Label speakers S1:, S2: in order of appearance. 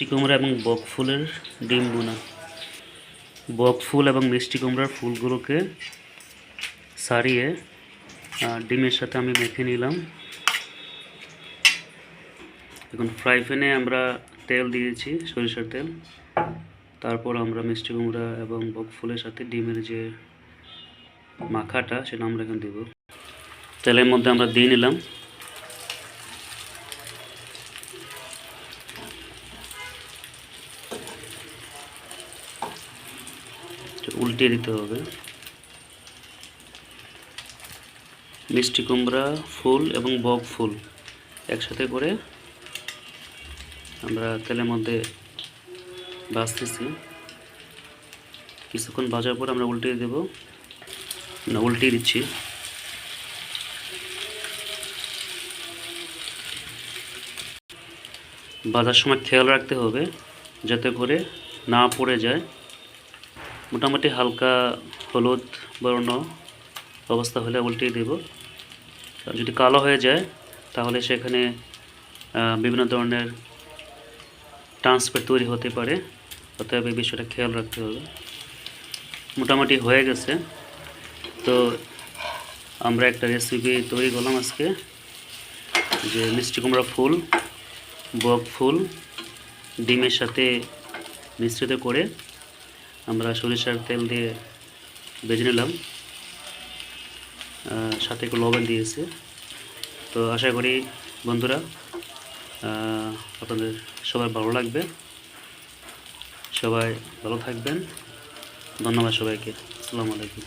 S1: মিষ্টি কুমড়া এবং বক ফুলের ডিম বোনা। বক ফুল এবং মিষ্টি কুমড়ার ফুলগুলোকে সারিয়ে ডিমের সাথে আমি মেখে নিলাম। এখন ফ্রাই প্যানে আমরা তেল দিয়েছি, সরিষার তেল। তারপর আমরা মিষ্টি কুমড়া এবং বক ফুলের সাথে ডিমের যে মাখাটা, সেটা আমরা এখন দেব। তেলের মধ্যে আমরা দিয়ে নিলাম। উল্টিয়ে দিতে হবে। মিষ্টি কুমড়া, ফুল এবং বক ফুল একসাথে করে আমরা তেলের মধ্যে ভাজতেছি। কিছুক্ষণ ভাজার পর আমরা উল্টিয়ে দেব। না উল্টিয়ে দিচ্ছি। ভাজার সময় খেয়াল রাখতে হবে যাতে করে না পড়ে যায়। মোটামুটি হালকা হলুদ বর্ণ অবস্থা হলে উল্টিয়ে দেব। যদি কালো হয়ে যায়, তাহলে সেখানে বিভিন্ন ধরনের ট্রান্সফার তৈরি হতে পারে। অতএব এই বিষয়টা খেয়াল রাখতে হবে। মোটামুটি হয়ে গেছে। তো আমরা একটা রেসিপি তৈরি করলাম আজকে, যে মিষ্টি কুমড়া ফুল, বক ফুল, ডিমের সাথে মিশ্রিত করে আমরা সরিষার তেল দিয়ে বেজে নিলাম। সাথে একটু লবণ দিয়েছে। তো আশা করি বন্ধুরা আপনাদের সবার ভালো লাগবে। সবাই ভালো থাকবেন। ধন্যবাদ সবাইকে। আসসালামু আলাইকুম।